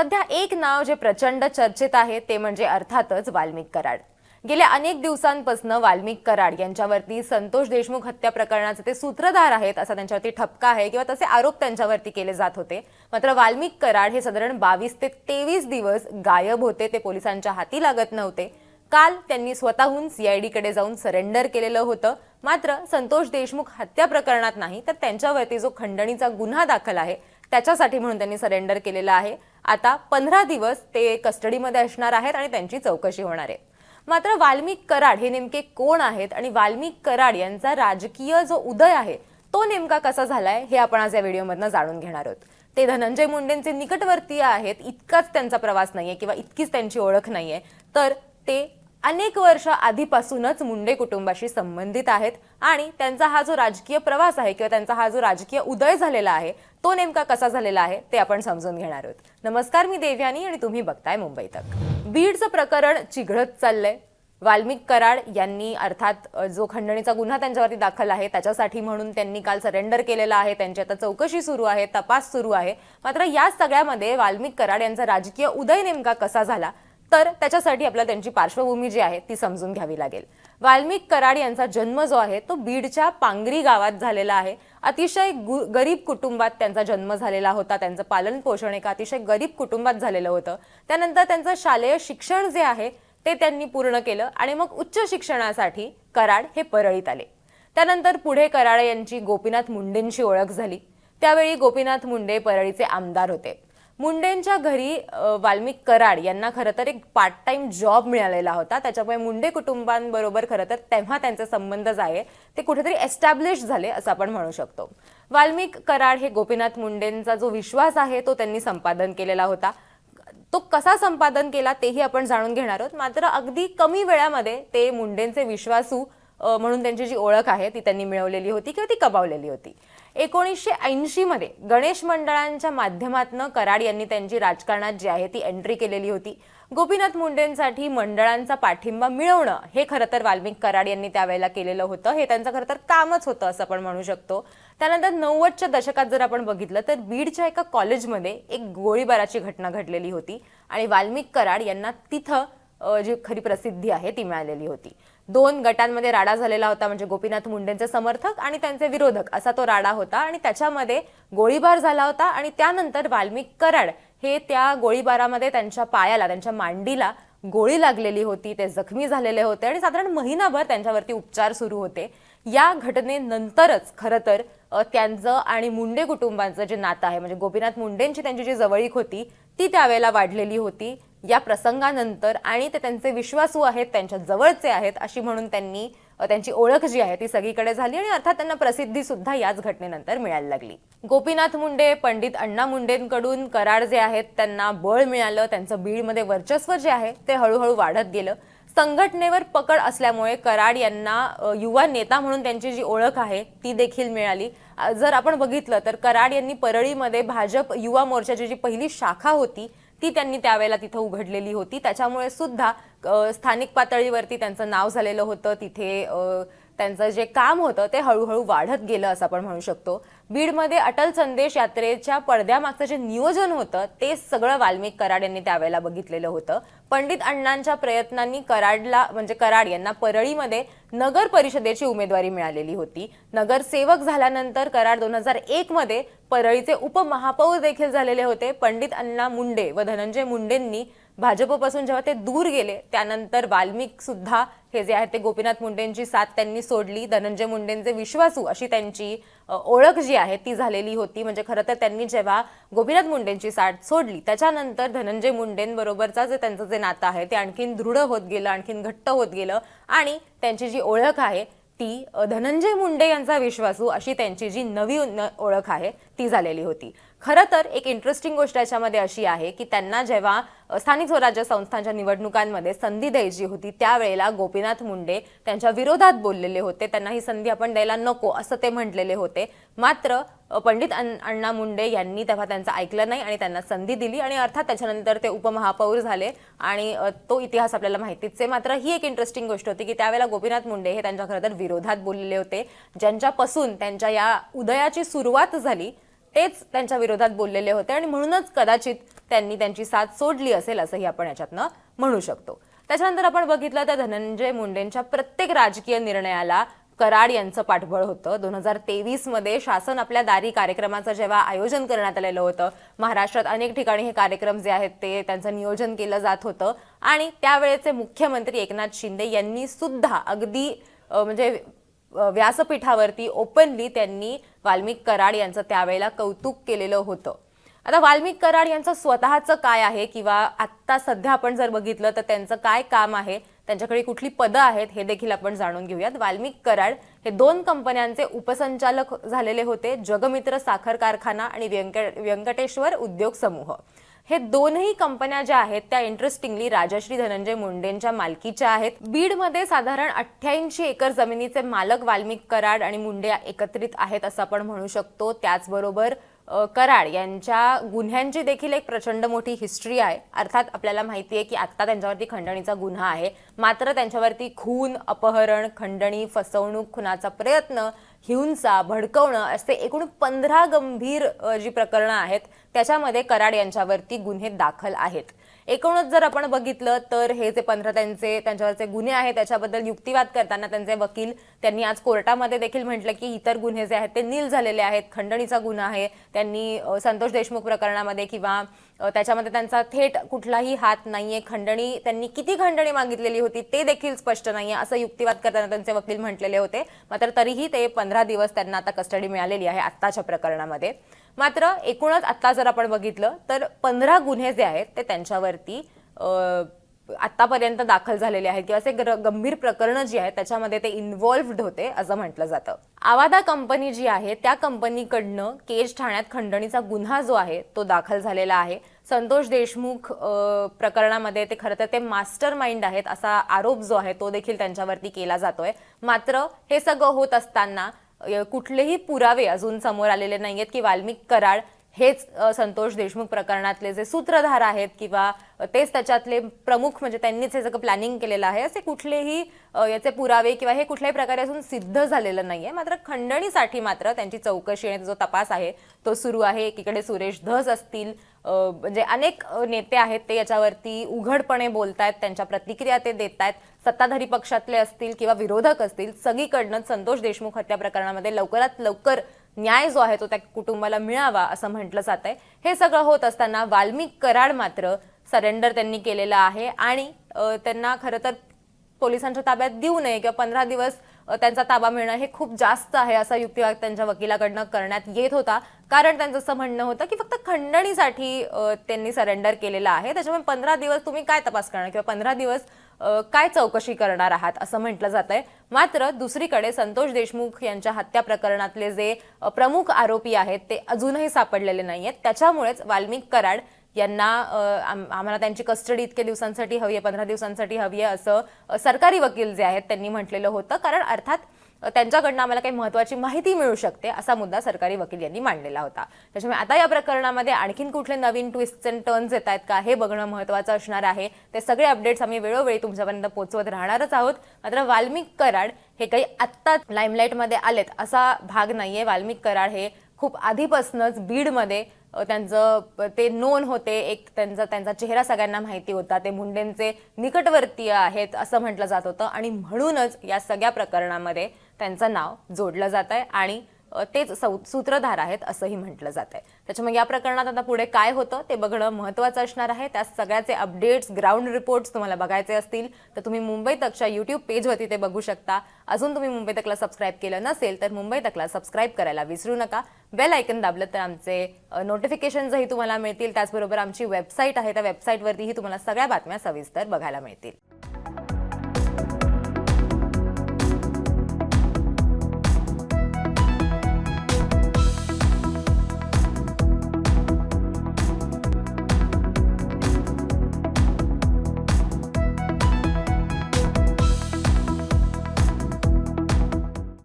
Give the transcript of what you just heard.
सध्या एक नाव जे प्रचंड चर्चेत आहे ते म्हणजे अर्थातच वाल्मिक कराड. गेल्या अनेक दिवसांपासून वाल्मिक कराड यांच्यावरती संतोष देशमुख हत्या प्रकरणाचे ते सूत्रधार आहेत असा त्यांच्यावरती ठपका आहे किंवा तसे आरोप त्यांच्यावरती केले जात होते. मात्र वाल्मिक कराड हे साधारण बावीस ते तेवीस दिवस गायब होते ते पोलिसांच्या हाती लागत नव्हते. काल त्यांनी स्वतःहून सीआयडीकडे जाऊन सरेंडर केलेलं होतं. मात्र संतोष देशमुख हत्या प्रकरणात नाही तर त्यांच्यावरती जो खंडणीचा गुन्हा दाखल आहे त्याच्यासाठी म्हणून त्यांनी सरेंडर केलेलं आहे. आता पंधरा दिवस ते कस्टडीमध्ये असणार आहेत आणि त्यांची चौकशी होणार आहे. मात्र वाल्मिक कराड हे नेमके कोण आहेत आणि वाल्मिक कराड यांचा राजकीय जो उदय आहे तो नेमका कसा झालाय हे आपण आज या व्हिडिओमधनं जाणून घेणार आहोत. ते धनंजय मुंडेंचे निकटवर्तीय आहेत इतकाच त्यांचा प्रवास नाहीये किंवा इतकीच त्यांची ओळख नाहीये. तर ते अनेक वर्ष आधीपासूनच मुंडे कुटुंबाशी संबंधित आहेत आणि त्यांचा हा जो राजकीय प्रवास आहे किंवा त्यांचा हा जो राजकीय उदय झालेला आहे तो नेमका कसा झालेला आहे ते आपण समजून घेणार आहोत. नमस्कार मी देव्यानी आणि तुम्ही बघताय मुंबई तक. बीडचं प्रकरण चिघळत चाललंय. वाल्मिक कराड यांनी अर्थात जो खंडणीचा गुन्हा त्यांच्यावरती दाखल आहे त्याच्यासाठी म्हणून त्यांनी काल सरेंडर केलेला आहे. त्यांची आता चौकशी सुरू आहे तपास सुरू आहे. मात्र या सगळ्यामध्ये वाल्मिक कराड यांचा राजकीय उदय नेमका कसा झाला तर त्याच्यासाठी आपल्याला त्यांची पार्श्वभूमी जी आहे ती समजून घ्यावी लागेल. वाल्मिक कराड यांचा जन्म जो आहे तो बीडच्या पांगरी गावात झालेला आहे. अतिशय गु- गरीब कुटुंबात त्यांचा जन्म झालेला होता त्यांचं पालन पोषण एका अतिशय गरीब कुटुंबात झालेलं होतं. त्यानंतर त्यांचं शालेय शिक्षण जे आहे ते त्यांनी पूर्ण केलं आणि मग उच्च शिक्षणासाठी कराड हे परळीत आले. त्यानंतर पुढे कराड यांची गोपीनाथ मुंडेंशी ओळख झाली. त्यावेळी गोपीनाथ मुंडे परळीचे आमदार होते. मुंडेंच्या घरी वाल्मिक कराड यांना खरं तर एक पार्ट टाइम जॉब मिळालेला होता. त्याच्यामुळे मुंडे कुटुंबांबरोबर खरं तर तेव्हा त्यांचे संबंध जे आहे ते कुठेतरी एस्टॅब्लिश झाले असं आपण म्हणू शकतो. वाल्मिक कराड हे गोपीनाथ मुंडेंचा जो विश्वास आहे तो त्यांनी संपादन केलेला होता. तो कसा संपादन केला तेही आपण जाणून घेणार आहोत. मात्र अगदी कमी वेळामध्ये ते मुंडेंचे विश्वासू म्हणून त्यांची जी ओळख आहे ती त्यांनी मिळवलेली होती किंवा ती कमावलेली होती. एकोणीसशे ऐंशीमध्ये गणेश मंडळांच्या माध्यमातून कराड यांनी त्यांची राजकारणात जी आहे ती एंट्री केलेली होती. गोपीनाथ मुंडेंसाठी मंडळांचा पाठिंबा मिळवणं हे खरं तर वाल्मिक कराड यांनी त्यावेळेला केलेलं होतं. हे त्यांचं खरं तर कामच होतं असं आपण म्हणू शकतो. त्यानंतर नव्वदच्या दशकात जर आपण बघितलं तर बीडच्या एका कॉलेजमध्ये एक गोळीबाराची घटना घडलेली होती आणि वाल्मिक कराड यांना तिथं जी खरी प्रसिद्धी आहे ती मिळालेली होती. दोन गटांमध्ये राडा झालेला होता म्हणजे गोपीनाथ मुंडेंचे समर्थक आणि त्यांचे विरोधक असा तो राडा होता. आणि त्याच्यामध्ये गोळीबार झाला होता आणि त्यानंतर वाल्मिक कराड हे त्या गोळीबारामध्ये त्यांच्या पायाला त्यांच्या मांडीला गोळी लागलेली होती. ते जखमी झालेले होते आणि साधारण महिनाभर त्यांच्यावरती उपचार सुरू होते. या घटनेनंतरच खरं तर त्यांचं आणि मुंडे कुटुंबांचं जे नातं आहे म्हणजे गोपीनाथ मुंडेंची त्यांची जी जवळीक होती ती त्यावेळेला वाढलेली होती. या प्रसंगानंतर आणि ते त्यांचे विश्वासू आहेत त्यांच्या जवळचे आहेत अशी म्हणून त्यांनी त्यांची ओळख जी आहे ती सगळीकडे झाली आणि अर्थात त्यांना प्रसिद्धी सुद्धा याच घटनेनंतर मिळायला लागली. गोपीनाथ मुंडे पंडित अण्णा मुंडेंकडून करार जे आहेत त्यांना बळ मिळालं त्यांचं बीडमध्ये वर्चस्व जे आहे ते हळूहळू वाढत गेलं. संघटनेवर पकड असल्यामुळे कराड यांना युवा नेता म्हणून त्यांची जी ओळख आहे ती देखील मिळाली. जर आपण बघितलं तर कराड यांनी परळीमध्ये भाजप युवा मोर्चाची जी पहिली शाखा होती ती त्यांनी त्यावेळेला तिथं उघडलेली होती. त्याच्यामुळे सुद्धा स्थानिक पातळीवरती त्यांचं नाव झालेलं होतं. तिथे त्यांचं जे काम होतं ते हळूहळू वाढत गेलं असं आपण म्हणू शकतो. बीडमध्ये अटल संदेश यात्रेच्या पडद्यामागचं जे नियोजन होतं ते सगळं वाल्मिक कराड यांनी त्यावेळेला बघितलेलं होतं. पंडित अण्णांच्या प्रयत्नांनी कराडला म्हणजे कराड यांना परळीमध्ये नगर परिषदेची उमेदवारी मिळालेली होती. नगरसेवक झाल्यानंतर कराड दोन हजार एक मध्ये परळीचे उपमहापौर देखील झालेले होते. पंडित अण्णा मुंडे व धनंजय मुंडेंनी भाजपपासून जेव्हा ते दूर गेले त्यानंतर वाल्मिक सुद्धा हे जे आहे ते गोपीनाथ मुंडेंची साथ त्यांनी सोडली. धनंजय मुंडेंचे विश्वासू अशी त्यांची ओळख जी आहे ती झालेली होती. म्हणजे खरं तर त्यांनी जेव्हा गोपीनाथ मुंडेंची साथ सोडली त्याच्यानंतर धनंजय मुंडेंबरोबरचा जे त्यांचं जे नातं आहे ते आणखीन दृढ होत गेलं आणखीन घट्ट होत गेलं. आणि त्यांची जी ओळख आहे ती धनंजय मुंडे यांचा विश्वासू अशी त्यांची जी नवी न- ओळख आहे ती झालेली होती. खरं तर एक इंटरेस्टिंग गोष्ट याच्यामध्ये अशी आहे की त्यांना जेव्हा स्थानिक स्वराज्य संस्थांच्या निवडणुकांमध्ये संधी द्यायची होती त्यावेळेला गोपीनाथ मुंडे त्यांच्या विरोधात बोललेले होते. त्यांना ही संधी आपण द्यायला नको असं ते म्हटलेले होते. मात्र पंडित अण्- अण्णा मुंडे यांनी तेव्हा त्यांचं ऐकलं नाही आणि त्यांना संधी दिली आणि अर्थात त्याच्यानंतर ते उपमहापौर झाले आणि तो इतिहास आपल्याला माहितीच आहे. मात्र ही एक इंटरेस्टिंग गोष्ट होती की त्यावेळेला गोपीनाथ मुंडे हे त्यांच्या खरं तर विरोधात बोललेले होते. ज्यांच्यापासून त्यांच्या या उदयाची सुरुवात झाली तेच त्यांच्या विरोधात बोललेले होते आणि म्हणूनच कदाचित त्यांनी त्यांची साथ सोडली असेल असंही आपण याच्यातनं म्हणू शकतो. त्याच्यानंतर आपण बघितलं तर धनंजय मुंडेंच्या प्रत्येक राजकीय निर्णयाला कराड यांचं पाठबळ होतं. दोन हजार तेवीसमध्ये शासन आपल्या दारी कार्यक्रमाचं जेव्हा आयोजन करण्यात आलेलं होतं महाराष्ट्रात अनेक ठिकाणी हे कार्यक्रम जे आहेत ते त्यांचं नियोजन केलं जात होतं. आणि त्यावेळेचे मुख्यमंत्री एकनाथ शिंदे यांनी सुद्धा अगदी म्हणजे व्यासपीठावरती ओपनली त्यांनी वाल्मिक कराड यांचं त्यावेळेला कौतुक केलेलं होतं. आता वाल्मिक कराड यांचं स्वतःचं काय आहे किंवा आत्ता सध्या आपण जर बघितलं तर त्यांचं काय काम आहे त्यांच्याकडे कुठली पदं आहेत हे देखील आपण जाणून घेऊयात. वाल्मिक कराड हे दोन कंपन्यांचे उपसंचालक झालेले होते जगमित्र साखर कारखाना आणि व्यंक- व्यंकटेश्वर उद्योग समूह. हे दोनही कंपन्या ज्या आहेत त्या इंटरेस्टिंगली राजश्री धनंजय मुंडेंच्या मालकीच्या आहेत. बीडमध्ये साधारण अठ्ठ्याऐंशी एकर जमिनीचे मालक वाल्मिक कराड आणि मुंडे एकत्रित आहेत असं आपण म्हणू शकतो. त्याचबरोबर कराड यांच्या गुन्ह्यांची देखील एक प्रचंड मोठी हिस्ट्री आहे. अर्थात आपल्याला माहिती आहे की आत्ता त्यांच्यावरती खंडणीचा गुन्हा आहे. मात्र त्यांच्यावरती खून अपहरण खंडणी फसवणूक खुनाचा प्रयत्न हिंसा भडकवणं असे एकूण पंधरा गंभीर जी प्रकरणं आहेत त्याच्यामध्ये कराड यांच्यावरती गुन्हे दाखल आहेत. एकूणच जर आपण बघितलं तर हे जे पंधरा त्यांचे त्यांच्यावरचे गुन्हे आहेत त्याच्याबद्दल युक्तिवाद करताना त्यांचे वकील त्यांनी आज कोर्टामध्ये देखील म्हटलं की इतर गुन्हे जे आहेत ते नील झालेले आहेत. खंडणीचा गुन्हा आहे. त्यांनी संतोष देशमुख प्रकरणामध्ये किंवा त्याच्यामध्ये त्यांचा थेट कुठलाही हात नाहीये खंडणी त्यांनी किती खंडणी मागितलेली होती ते देखील स्पष्ट नाहीये असं युक्तिवाद करताना त्यांचे वकील म्हटलेले होते. मात्र तरीही ते पंधरा दिवस त्यांना आता कस्टडी मिळालेली आहे आत्ताच्या प्रकरणामध्ये. मात्र एकूणच आत्ता जर आपण बघितलं तर पंधरा गुन्हे जे आहेत ते त्यांच्यावरती आत्तापर्यंत दाखल झालेले आहेत. किंवा असे गंभीर प्रकरणं जी आहेत त्याच्यामध्ये ते इन्व्हॉल्व्ड होते असं म्हटलं जातं. आवादा कंपनी जी आहे त्या कंपनीकडनं केज ठाण्यात खंडणीचा गुन्हा जो आहे तो दाखल झालेला आहे. संतोष देशमुख प्रकरणामध्ये ते खरं तर ते मास्टर माइंड आहेत असा आरोप जो आहे तो देखील त्यांच्यावरती केला जातोय. मात्र हे सगळं होत असताना कुठलेही पुरावे अजून समोर आलेले नाही आहेत की वाल्मिक कराड हेच संतोष देशमुख प्रकरणातले जे सूत्रधार आहेत किंवा तेच त्याच्यातले प्रमुख म्हणजे त्यांनीच हे सगळं प्लॅनिंग केलेलं आहे असे कुठलेही याचे पुरावे किंवा हे कुठल्याही प्रकारे अजून सिद्ध झालेलं नाही आहे मात्र खंडणीसाठी मात्र त्यांची चौकशी आणि जो तपास आहे तो सुरू आहे. एकीकडे सुरेश धस असतील म्हणजे अनेक नेते आहेत ते याच्यावरती उघडपणे बोलतायत त्यांच्या प्रतिक्रिया ते देत आहेत सत्ताधारी पक्षातले असतील किंवा विरोधक असतील सगळीकडनं संतोष देशमुख हत्या प्रकरणामध्ये लवकरात लवकर न्याय जो आहे तो त्या कुटुंबाला मिळावा असं म्हटलं जात आहे. हे सगळं होत असताना वाल्मिक कराड मात्र सरेंडर त्यांनी केलेलं आहे आणि त्यांना खरं तर पोलिसांच्या ताब्यात देऊ नये किंवा पंधरा दिवस त्यांचा ताबा मिळणं हे खूप जास्त आहे असा युक्तिवाद त्यांच्या वकिलाकडनं करण्यात येत होता. कारण त्यांचं असं म्हणणं होतं की फक्त खंडणीसाठी त्यांनी सरेंडर केलेलं आहे. त्याच्यामुळे पंधरा दिवस तुम्ही काय तपास करणार? किंवा पंधरा दिवस काय चौकशी करणार आहात असं म्हटलं जात आहे मात्र दुसरीकडे संतोष देशमुख यांच्या हत्या प्रकरणातले जे प्रमुख आरोपी आहेत ते अजूनही सापडलेले नाही आहेत त्याच्यामुळेच वाल्मिक कराड यांना आम्हाला त्यांची कस्टडी इतके दिवसांसाठी हवी आहे पंधरा दिवसांसाठी हवी आहे असं सरकारी वकील जे आहेत त्यांनी म्हटलेलं होतं. कारण अर्थात त्यांच्याकडनं आम्हाला काही महत्वाची माहिती मिळू शकते असा मुद्दा सरकारी वकील यांनी मांडलेला होता. त्याच्यामुळे आता या प्रकरणामध्ये आणखीन कुठले नवीन ट्विस्ट अँड टर्न्स येत आहेत का? हे बघणं महत्वाचं असणार आहे. ते सगळे अपडेट्स आम्ही वेळोवेळी तुमच्यापर्यंत पोहोचवत राहणारच आहोत. मात्र वाल्मिक कराड हे काही आत्ता लाईमलाईटमध्ये आलेत असा भाग नाही आहे वाल्मिक कराड हे खूप आधीपासूनच बीडमध्ये त्यांचं ते नोन होते. एक त्यांचा त्यांचा चेहरा सगळ्यांना माहिती होता. ते मुंडेंचे निकटवर्तीय आहेत असं म्हटलं जात होतं. आणि म्हणूनच या सगळ्या प्रकरणामध्ये त्यांचं नाव जोडलं जात आहे आणि तेच सौ- सूत्रधार आहेत असंही म्हटलं जात आहे त्याच्यामुळे या प्रकरणात आता पुढे काय होतं ते बघणं महत्त्वाचं असणार आहे. त्या सगळ्याचे अपडेट्स ग्राउंड रिपोर्ट्स तुम्हाला बघायचे असतील तर तुम्ही मुंबई तकच्या यूट्यूब पेजवरती ते बघू शकता. अजून तुम्ही मुंबई तकला सबस्क्राईब केलं नसेल तर मुंबई तकला सबस्क्राईब करायला विसरू नका. बेल ऐकन दाबलं तर आमचे नोटिफिकेशनही तुम्हाला मिळतील. त्याचबरोबर आमची वेबसाईट आहे. त्या वेबसाईटवरतीही तुम्हाला सगळ्या बातम्या सविस्तर बघायला मिळतील.